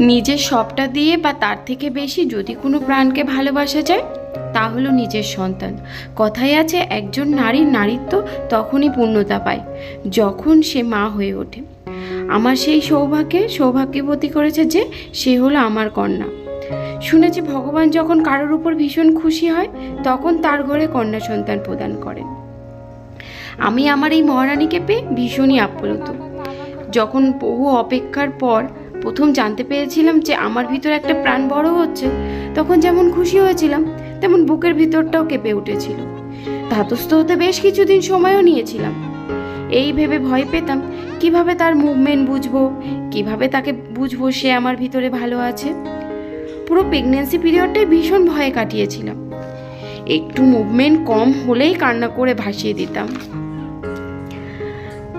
নিজের সবটা দিয়ে বা তার থেকে বেশি যদি কোনো প্রাণকে ভালোবাসা যায়, তা হলো নিজের সন্তান। কথায় আছে, একজন নারীর নারীত্ব তখনই পূর্ণতা পায়, যখন সে মা হয়ে ওঠে। আমার সেই সৌভাগ্যে সৌভাগ্যবতী করেছে যে, সে হলো আমার কন্যা। শুনেছি ভগবান যখন কারোর উপর ভীষণ খুশি হয়, তখন তার ঘরে কন্যা সন্তান প্রদান করেন। আমি আমার এই মহারানীকে পেয়ে ভীষণই আপ্লুত। যখন বহু অপেক্ষার পর প্রথম জানতে পেরেছিলাম যে আমার ভিতরে একটা প্রাণ বড় হচ্ছে। তখন যেমন খুশি হয়েছিলাম, তেমন বুকের ভিতরটাও কেঁপে উঠেছিল। ধাতস্থ হতে বেশ কিছুদিন সময়ও নিয়েছিলাম। এই ভেবে ভয় পেতাম, কীভাবে তার মুভমেন্ট বুঝব, কীভাবে তাকে বুঝব সে আমার ভিতরে ভালো আছে। পুরো প্রেগনেন্সি পিরিয়ডটাই ভীষণ ভয়ে কাটিয়েছিলাম। একটু মুভমেন্ট কম হলেই কান্না করে ভাসিয়ে দিতাম।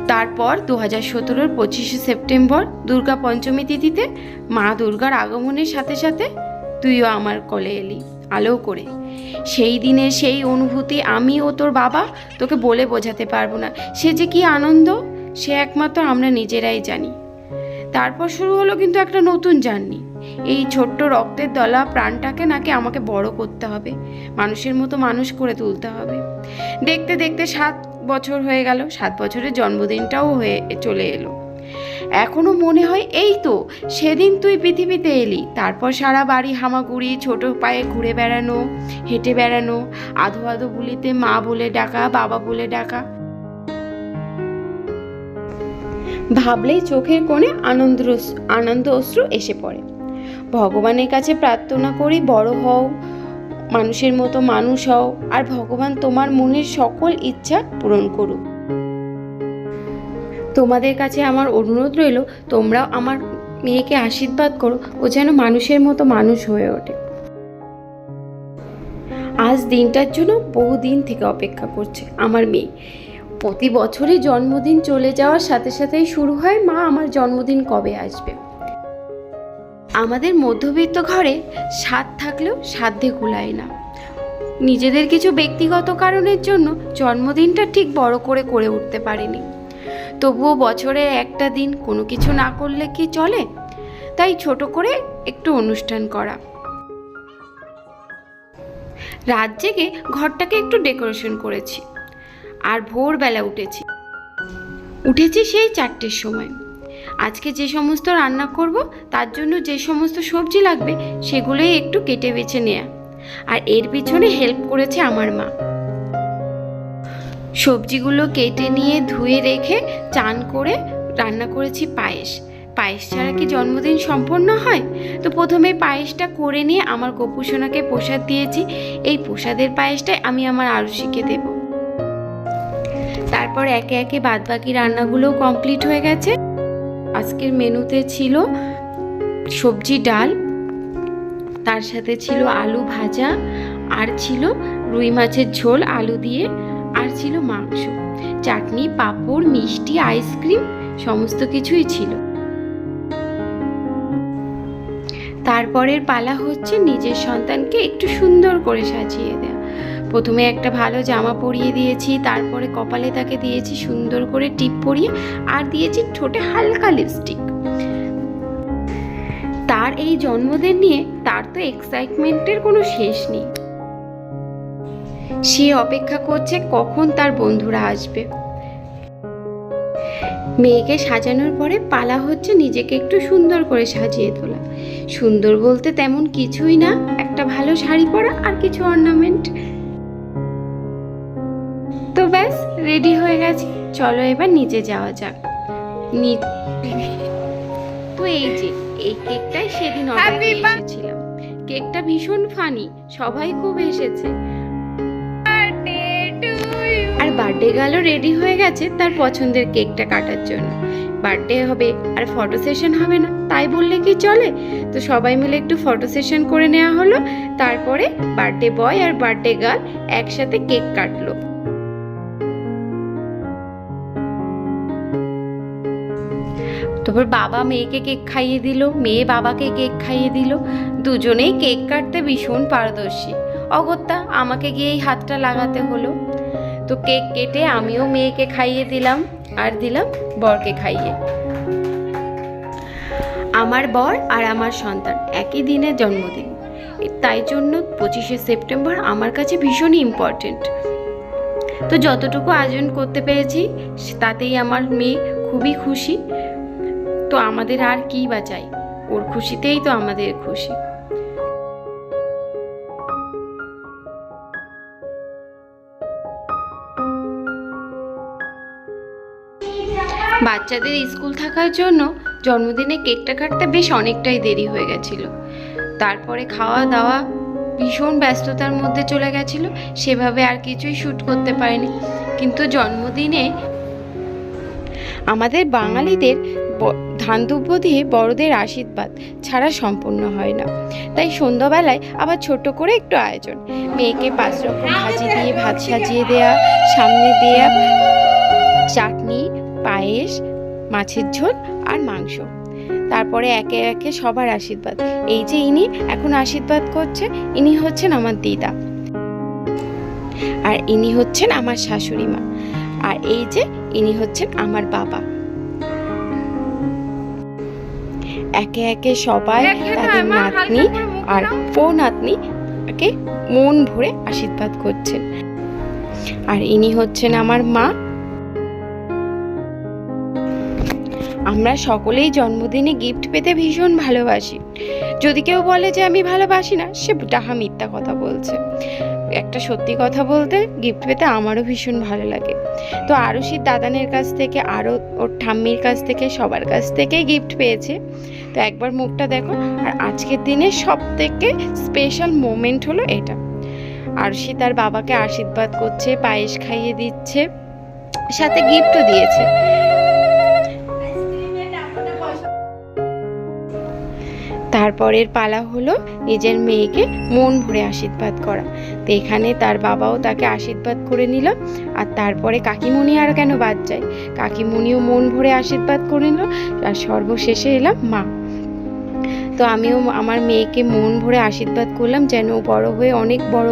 তারপর দু হাজার সতেরোর পঁচিশে সেপ্টেম্বর দুর্গা পঞ্চমী তিথিতে মা দুর্গার আগমনের সাথে সাথে তুইও আমার কলে এলি আলো করে। সেই দিনের সেই অনুভূতি আমি ও তোর বাবা তোকে বলে বোঝাতে পারব না। সে যে কি আনন্দ, সে একমাত্র আমরা নিজেরাই জানি। তারপর শুরু হলো কিন্তু একটা নতুন জার্নি। এই ছোট্ট রক্তের দলা প্রাণটাকে নাকি আমাকে বড় করতে হবে। মানুষের মতো মানুষ করে তুলতে হবে। দেখতে দেখতে সাত বছর হয়ে গেল, সাত বছরের জন্মদিনটাও হয়ে চলে এলো। এখনও মনে হয় এই তো, সেদিন তুই পৃথিবীতে এলি, তারপর সারা বাড়ি হামাগুড়ি, ছোট পায়ে ঘুরে বেড়ানো, হেঁটে বেড়ানো, আধো আধো বুলিতে মা বলে ডাকা, বাবা বলে ডাকা। ভাবলেই চোখের কোণে আনন্দ আনন্দ অশ্রু এসে পড়ে। ভগবানের কাছে প্রার্থনা করি বড় হও মানুষের মতো মানুষ হও আর ভগবান তোমার মনের সকল ইচ্ছা পূরণ করুক। তোমাদের কাছে আমার অনুরোধ রইল, তোমরাও আমার মেয়েকে আশীর্বাদ করো, ও যেন মানুষের মতো মানুষ হয়ে ওঠে। আজ দিনটার জন্য বহুদিন থেকে অপেক্ষা করছে আমার মেয়ে। প্রতি বছরই জন্মদিন চলে যাওয়ার সাথে সাথেই শুরু হয়, মা আমার জন্মদিন কবে আসবে? আমাদের মধ্যবিত্ত ঘরে স্বাদ থাকলেও সাধ্যে কুলায় না। নিজেদের কিছু ব্যক্তিগত কারণের জন্য জন্মদিনটা ঠিক বড় করে করে উঠতে পারিনি। তবুও বছরে একটা দিন কোনো কিছু না করলে কি চলে? তাই ছোট করে একটু অনুষ্ঠান করা। রাত জেগে ঘরটাকে একটু ডেকোরেশন করেছি। আর ভোরবেলা উঠেছি। উঠেছি সেই চারটের সময়। আজকে যে সমস্ত রান্না করব, তার জন্য যে সমস্ত সবজি লাগবে, সেগুলোই একটু কেটে বেছে নেয়া। আর এর পিছনে হেল্প করেছে আমার মা। সবজিগুলো কেটে নিয়ে ধুয়ে রেখে চান করে রান্না করেছি পায়েস। পায়েস ছাড়া কি জন্মদিন সম্পন্ন হয়? তো প্রথমে পায়েসটা করে নিয়ে আমার গোপুসোনাকে প্রসাদ দিয়েছি। এই প্রসাদের পায়েসটাই আমি আমার আরুষিকে দেব। তারপর একে একে বাদবাকি রান্নাগুলো কমপ্লিট হয়ে গেছে। আজকের মেনুতে ছিল সবজি ডাল, তার সাথে ছিল আলু ভাজা, আর ছিল রুই মাছের ঝোল, আলু দিয়ে, আর ছিল মাংস, চাটনি, পাঁপড়, মিষ্টি, আইসক্রিম, সমস্ত কিছুই ছিল। তারপরের পালা হচ্ছে নিজের সন্তানকে একটু সুন্দর করে সাজিয়ে দেওয়া। প্রথমে একটা ভালো জামা পরিয়ে দিয়েছি, তারপরে কপালে তাকে দিয়েছি সুন্দর করে টিপ পরিয়ে আর দিয়েছি ঠোঁটে হালকা লিপস্টিক তার এই জন্মদিন নিয়ে তার তো এক্সাইটমেন্টের কোনো শেষ নেই। সে অপেক্ষা করছে কখন তার বন্ধুরা আসবে। মেয়েকে সাজানোর পরে পালা হচ্ছে নিজেকে একটু সুন্দর করে সাজিয়ে তোলা। সুন্দর বলতে তেমন কিছুই না, একটা ভালো শাড়ি পরা আর কিছু অর্নামেন্ট রেডি হয়ে গেছি। চলো এবার নিচে যাওয়া যাক। তো এই যে এই কেকটাই সেদিন অর্ডার এসেছিলাম। কেকটা ভীষণ ফানি সবাই খুব এসেছে আর বার্থডে গেল রেডি হয়ে গেছে তার পছন্দের কেকটা কাটার জন্য। বার্থডে হবে আর ফটো সেশন হবে না তাই বললে কি চলে? তো সবাই মিলে একটু ফটো সেশন করে নেওয়া হলো তারপরে বার্থডে বয় আর বার্থডে গার্ল একসাথে কেক কাটলো। তারপর বাবা মেয়েকে কেক খাইয়ে দিল, মেয়ে বাবাকে কেক খাইয়ে দিল। দুজনেই কেক কাটতে ভীষণ পারদর্শী। অগত্যা, আমাকে গিয়েই হাতটা লাগাতে হলো। তো কেক কেটে আমিও মেয়েকে খাইয়ে দিলাম, আর দিলাম বরকে খাইয়ে। আমার বর আর আমার সন্তান একই দিনে জন্মদিন। তাই জন্য পঁচিশে সেপ্টেম্বর আমার কাছে ভীষণই ইম্পর্টেন্ট তো যতটুকু আয়োজন করতে পেরেছি, তাতেই আমার মেয়ে খুবই খুশি। তো আমাদের আর কী বা চাই? ওর খুশিতেই তো আমাদের খুশি। বাচ্চাদের স্কুল থাকার জন্য জন্মদিনে কেকটা কাটতে বেশ অনেকটাই দেরি হয়ে গেছিল। তারপরে খাওয়া দাওয়া ভীষণ ব্যস্ততার মধ্যে চলে গেছিল, সেভাবে আর কিছুই শ্যুট করতে পারিনি। কিন্তু জন্মদিনে আমাদের বাঙালিদের ধান দুব্য দিয়ে বড়দের আশীর্বাদ ছাড়া সম্পূর্ণ হয় না। তাই সন্ধ্যাবেলায় আবার ছোট করে একটু আয়োজন। মেয়েকে পাঁচ রকম ভাজি দিয়ে ভাত সাজিয়ে দেয়া, সামনে দেয়া চাটনি, পায়েস, মাছের ঝোল আর মাংস। তারপরে একে একে সবার আশীর্বাদ। এই যে ইনি এখন আশীর্বাদ করছে, ইনি হচ্ছেন আমার দিদা। আর ইনি হচ্ছেন আমার শাশুড়ি মা। আর এই যে ইনি হচ্ছেন আমার বাবা। একে একে সবাই তাদের নাতনি আর ও নাতনিকে মন ভরে আশীর্বাদ করছেন। আর ইনি হচ্ছেন আমার মা। আমরা সকলেই জন্মদিনে গিফট পেতে ভীষণ ভালোবাসি। যদি কেউ বলে যে আমি ভালোবাসি না সে ডাহা মিথ্যা কথা বলছে। একটা সত্যি কথা বলতে গিফট পেতে আমারও ভীষণ ভালো লাগে। তো আরুষির দাদানের কাছ থেকে আরও ওর ঠাম্মির কাছ থেকে, সবার কাছ থেকেই গিফট পেয়েছে। তো একবার মুখটা দেখো, আর আজকের দিনে সব থেকে স্পেশাল মোমেন্ট হলো এটা। আরুষি তার বাবাকে আশীর্বাদ করছে, পায়েস খাইয়ে দিচ্ছে, সাথে গিফটও দিয়েছে। তারপরের পালা হলো নিজের মেয়েকে মন ভরে আশীর্বাদ করা। তো এখানে তার বাবাও তাকে আশীর্বাদ করে নিল, আর তারপরে কাকিমণি আর কেন বাদ যায়? কাকিমণিও মন ভরে আশীর্বাদ করে নিল, আর সর্বশেষে এলাম মা। তো আমিও আমার মেয়েকে মন ভরে আশীর্বাদ করলাম যেন বড় হয়ে অনেক বড়